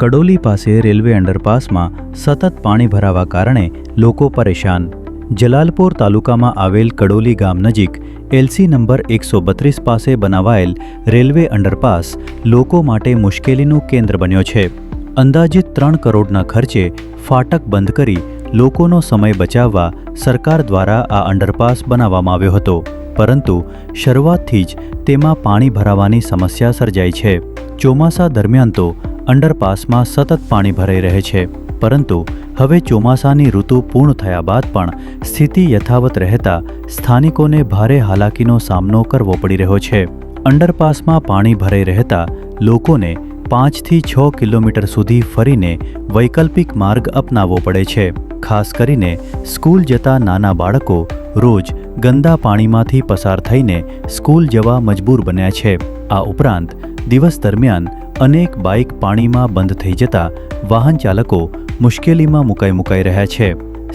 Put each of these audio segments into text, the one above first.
કડોલી પાસે રેલવે અંડરપાસમાં સતત પાણી ભરાવા કારણે લોકો પરેશાન. જલાલપોર તાલુકામાં આવેલ કડોલી ગામ નજીક એલસી નંબર એકસો બત્રીસ પાસે બનાવાયેલ રેલવે અંડરપાસ લોકો માટે મુશ્કેલીનું કેન્દ્ર બન્યો છે. અંદાજિત ત્રણ કરોડના ખર્ચે ફાટક બંધ કરી લોકોનો સમય બચાવવા સરકાર દ્વારા આ અંડરપાસ બનાવવામાં આવ્યો હતો. પરંતુ શરૂઆતથી જ તેમાં પાણી ભરાવાની સમસ્યા સર્જાઈ છે. ચોમાસા દરમિયાન તો અંડરપાસમાં સતત પાણી ભરાઈ રહે છે. પરંતુ હવે ચોમાસાની ઋતુ પૂર્ણ થયા બાદ પણ સ્થિતિ યથાવત રહેતા સ્થાનિકોને ભારે હાલાકીનો સામનો કરવો પડી રહ્યો છે. અંડરપાસમાં પાણી ભરાઈ રહેતા લોકોને પાંચથી છ કિલોમીટર સુધી ફરીને વૈકલ્પિક માર્ગ અપનાવવો પડે છે. ખાસ કરીને સ્કૂલ જતા નાના બાળકો રોજ ગંદા પાણીમાંથી પસાર થઈને સ્કૂલ જવા મજબૂર બન્યા છે. આ ઉપરાંત દિવસ દરમિયાન અનેક બાઇક પાણીમાં બંધ થઈ જતા વાહન ચાલકો મુશ્કેલીમાં મુકાઈ મુકાઈ રહ્યા છે.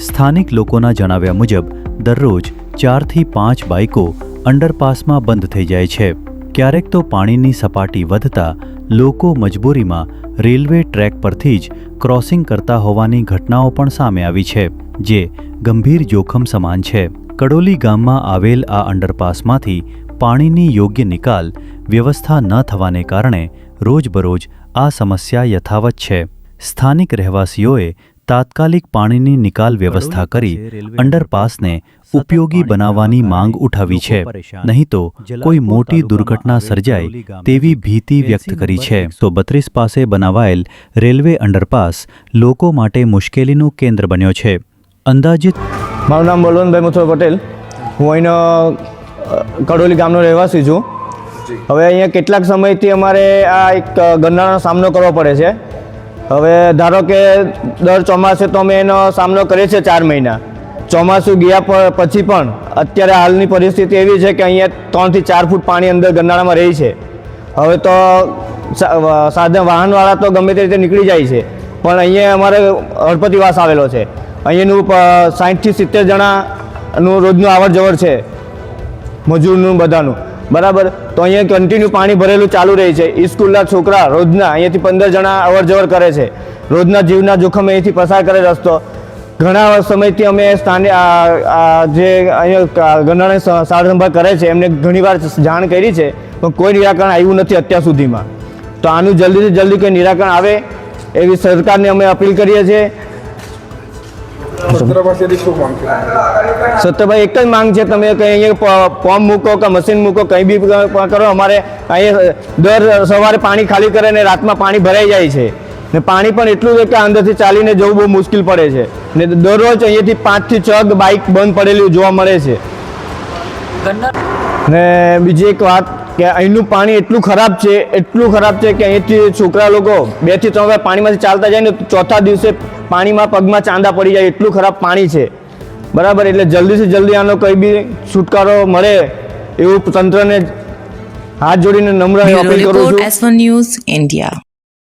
સ્થાનિક લોકોના જણાવ્યા મુજબ, દરરોજ ચારથી પાંચ બાઇકો અંડરપાસમાં બંધ થઈ જાય છે. ક્યારેક તો પાણીની સપાટી વધતા લોકો મજબૂરીમાં રેલવે ટ્રેક પરથી જ ક્રોસિંગ કરતા હોવાની ઘટનાઓ પણ સામે આવી છે, જે ગંભીર જોખમ સમાન છે. કડોલી ગામમાં આવેલ આ અંડરપાસમાંથી પાણીની યોગ્ય નિકાલ વ્યવસ્થા ન થવાને કારણે રોજબરોજ આ સમસ્યા યથાવત છે. સ્થાનિક રહેવાસીઓએ તાત્કાલિક પાણીની નિકાલ વ્યવસ્થા કરી અંડરપાસને ઉપયોગી બનાવવાની માંગ ઉઠાવી છે. નહીં તો કોઈ મોટી દુર્ઘટના સર્જાય તેવી ભીતિ વ્યક્ત કરી છે. તો બત્રીસ પાસે બનાવાયેલ રેલવે અંડરપાસ લોકો માટે મુશ્કેલીનું કેન્દ્ર બન્યો છે. અંદાજિત મારું નામ બળવંતભાઈ મથુર પટેલ. હું અહીંનો કડોલી ગામનો રહેવાસી છું. હવે અહીંયા કેટલાક સમયથી અમારે આ એક ગરનાળાનો સામનો કરવો પડે છે. હવે ધારો કે દર ચોમાસે તો અમે એનો સામનો કરીએ છીએ ચાર મહિના. ચોમાસું ગયા પછી પણ અત્યારે હાલની પરિસ્થિતિ એવી છે કે અહીંયા ત્રણથી ચાર ફૂટ પાણી અંદર ગંધાણામાં રહી છે. હવે તો સાધન વાહનવાળા તો ગમે તે રીતે નીકળી જાય છે. પણ અહીંયા અમારે હળપતિવાસ આવેલો છે. અહીંયાનું સાઠથી સિત્તેર જણાનું રોજનું આવર જવર છે. મજૂરનું બધાનું. બરાબર? તો અહીંયા કન્ટિન્યુ પાણી ભરેલું ચાલુ રહે છે. એ સ્કૂલના છોકરા રોજના અહીંયાથી પંદર જણા અવર જવર કરે છે. રોજના જીવના જોખમે અહીંથી પસાર કરે રસ્તો. ઘણા સમયથી અમે સ્થાને જે અહીંયા ગરનાળાની સારસંભાળ સાર સંભાળ કરે છે, એમને ઘણીવાર જાણ કરી છે, પણ કોઈ નિરાકરણ આવ્યું નથી અત્યાર સુધીમાં. તો આનું જલ્દીથી જલ્દી કોઈ નિરાકરણ આવે એવી સરકારને અમે અપીલ કરીએ છીએ. સત્યભાઈ એક જ માંગ છે તમે કંઈ અહીંયા ફોર્મ મૂકો કે મશીન મૂકો કંઈ બી કરો અમારે અહીંયા દર સવારે પાણી ખાલી કરે ને રાતમાં પાણી ભરાઈ જાય છે. ને પાણી પણ એટલું છે કે અંદરથી ચાલીને જવું બહુ મુશ્કેલ પડે છે. ને દરરોજ અહીંયાથી પાંચથી છ બાઇક બંધ પડેલી જોવા મળે છે. ને બીજી એક વાત કે અહીંનું પાણી એટલું ખરાબ છે એટલું ખરાબ છે કે અહીંથી છોકરા લોકો બેથી ત્રણ વાર પાણીમાંથી ચાલતા જાય ને ચોથા દિવસે પાણીમાં પગમાં ચાંદા પડી જાય એટલું ખરાબ પાણી છે બરાબર એટલે જલ્દીથી જલ્દી આનો કંઈ બી છુટકારો મળે એવું તંત્રને હાથ જોડીને નમ્ર અપીલ કરું છું S1 ન્યૂઝ India.